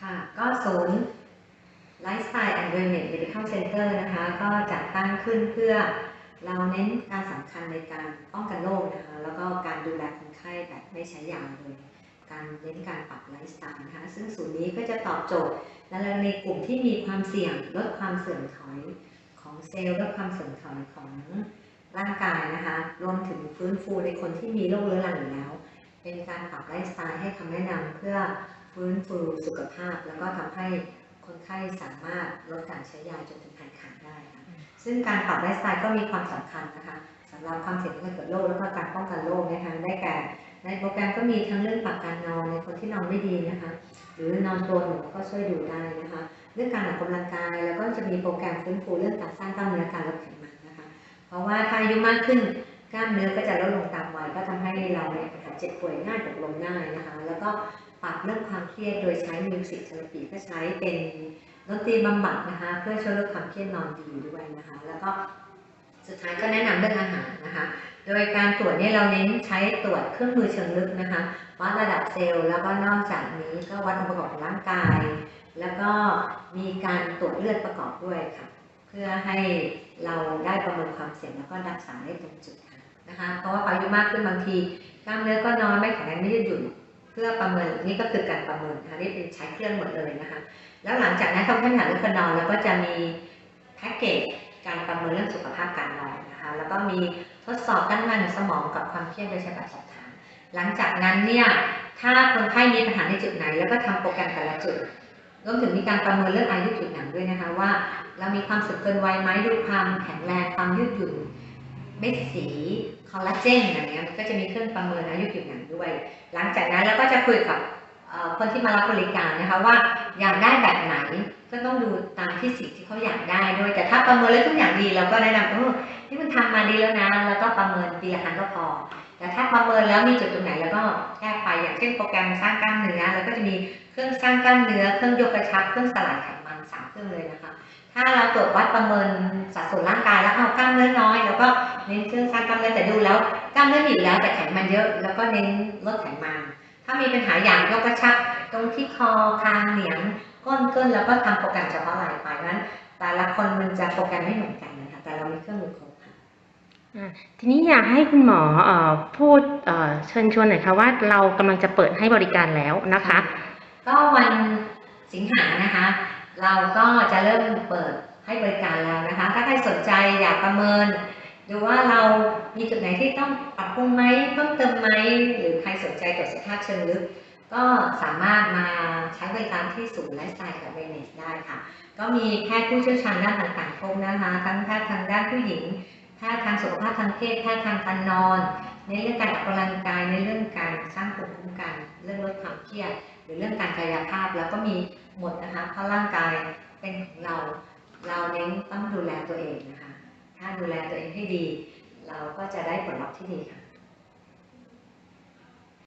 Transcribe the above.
ค่ะ ก็ศูนย์ Lifestyle and Wellness Medical Center นะคะ ก็จัดตั้งขึ้นเพื่อเราเน้นการสำคัญในการป้องกันโรคนะคะ แล้วก็การดูแลคนไข้แบบไม่ใช้ยาเลย การเน้นการปรับไลฟ์สไตล์นะคะ ซึ่งศูนย์นี้ก็จะตอบโจทย์และในกลุ่มที่มีความเสี่ยงลดความเสื่อมถอยของเซลล์ลดความเสื่อมถอยของร่างกายนะคะ รวมถึงฟื้นฟูในคนที่มีโรคเรื้อรังอยู่แล้ว เป็นการปรับไลฟ์สไตล์ให้คำแนะนำเพื่อ ฟื้นฟูสุขภาพ แล้วก็ทำให้คนไข้สามารถลดการใช้ยาจนถึงหายขาดได้ค่ะซึ่งการปรับไลฟ์สไตล์ก็มีความสำคัญนะคะสำหรับความเสี่ยงที่จะเกิดโรคแล้วก็การป้องกันโรคนะคะได้แก่ ในโปรแกรมก็มีทั้งเรื่องปรับการนอนในคนที่นอนไม่ดีนะคะ หรือนอนตัวหนูก็ช่วยดูได้นะคะ เรื่องการออกกำลังกายแล้วก็จะมีโปรแกรมฟื้นฟูเรื่องการสร้างกล้ามเนื้อการลดไขมันนะคะ เพราะว่าถ้าอายุมากขึ้นกล้ามเนื้อก็จะลดลงตามวัยก็ทำให้เราเนี่ยปัญหาเจ็บป่วยง่ายตกลงง่ายนะคะ แล้วก็ ปรับเรื่องความเครียดโดยใช้มิวสิกเทอราปีก็ใช้เป็นดนตรีบำบัดนะคะ เพื่อช่วยลดความเครียดนอนดีด้วยนะคะ แล้วก็สุดท้ายก็แนะนำเรื่องอาหารนะคะ โดยการตรวจเนี่ยเราเน้นใช้ตรวจเครื่องมือเชิงลึกนะคะวัดระดับเซลล์แล้วก็นอกจากนี้ก็วัดองค์ประกอบของร่างกาย แล้วก็มีการตรวจเลือดประกอบด้วยค่ะ เพื่อให้เราได้ประเมินความเสี่ยงแล้วก็รักษาได้ตรงจุดนะคะ เพราะว่าพออายุมากขึ้นบางทีกล้ามเนื้อก็น้อยไม่แข็งแรงไม่ยืดหยุ่น พื่อประเมินนี่ก็คือการประเมินนะคะนี่เป็นใช้เครื่องหมดเลยนะคะ แล้วหลังจากนั้นทำขั้นฐานเรื่องการนอนแล้วก็จะมีแพ็กเกจการประเมินเรื่องสุขภาพการนอนนะคะแล้วก็มีทดสอบการทำงานสมองกับความเครียดโดยใช้แบบสอบถาม หลังจากนั้นเนี่ยถ้าคนไข้มีปัญหาในจุดไหน แล้วก็ทำโปรแกรมแต่ละจุดรวมถึงมีการประเมินเรื่องอายุผิวหนังด้วยนะคะว่า เรามีความสึกเกินวัยไหมดูความแข็งแรงความยืดหยุ่น เม็ดสีคอลลาเจนอะไรเงี้ยมันก็จะมีเครื่องประเมินอายุผิวหนังด้วย หลังจากนั้นเราก็จะคุยกับคนที่มารับบริการนะคะว่าอยากได้แบบไหนก็ต้องดูตามที่สิ่งที่เขาอยากได้ด้วยแต่ถ้าประเมินแล้วทุกอย่างดีเราก็แนะนำเออที่มันทำมาดีแล้วนะแล้วก็ประเมินปีละครั้งก็พอ แต่ถ้าประเมินแล้วมีจุดตรงไหนแล้วก็แก้ไปอย่างเช่นโปรแกรมสร้างกล้ามเนื้อแล้วก็จะมีเครื่องสร้างกล้ามเนื้อเครื่องยกกระชับเครื่องสลายไขมันสามเครื่องเลยนะคะ ถ้าเราตรวจวัดประเมินสัดส่วนร่างกายแล้วเอากล้ามเนื้อน้อย แล้วก็เน้นเครื่องสร้างกล้ามเนื้อแต่ดูแล้วกล้ามเนื้อมีอยู่แล้วแต่ไขมันเยอะ แล้วก็เน้นลดไขมันถ้ามีปัญหาอย่างยกกระชับตรงที่คอคางเหนียงก้นก้นแล้วก็ทำโปรแกรมเฉพาะรายไปนั้น แต่ละคนมันจะโปรแกรมไม่เหมือนกันนะคะแต่เรามีเครื่องมือครบค่ะอ่าทีนี้อยากให้คุณหมอเอ่อพูดเอ่อเชิญชวนหน่อยค่ะว่าเรากำลังจะเปิดให้บริการแล้วนะคะ ก็วันสิงหานะคะ เราก็จะเริ่มเปิดให้บริการแล้วนะคะ ถ้าใครสนใจอยากประเมิน ดูว่าเรามีจุดไหนที่ต้องปรับปรุงไหมเพิ่มเติมไหมหรือใครสนใจตรวจสุขภาพเชิงลึก ก็สามารถมาใช้บริการที่ศูนย์ไลฟ์สไตล์กับเวเนสได้ค่ะ ก็มีแพทย์ผู้เชี่ยวชาญด้านต่างๆพบนะคะทั้งแพทย์ทางด้านผู้หญิงแพทย์ทางสุขภาพทางเพศแพทย์ทางการนอน ในเรื่องการออกกำลังกายในเรื่องภูมิคุ้มกัน เรื่องลดความ เครียดหรือเรื่องการกายภาพแล้วก็มีหมดนะคะเพราะร่างกายเป็นของเรา เราเน้นต้องดูแลตัวเองนะคะ ถ้าดูแลตัวเองให้ดี เราก็จะได้ผลลัพธ์ที่ดีค่ะ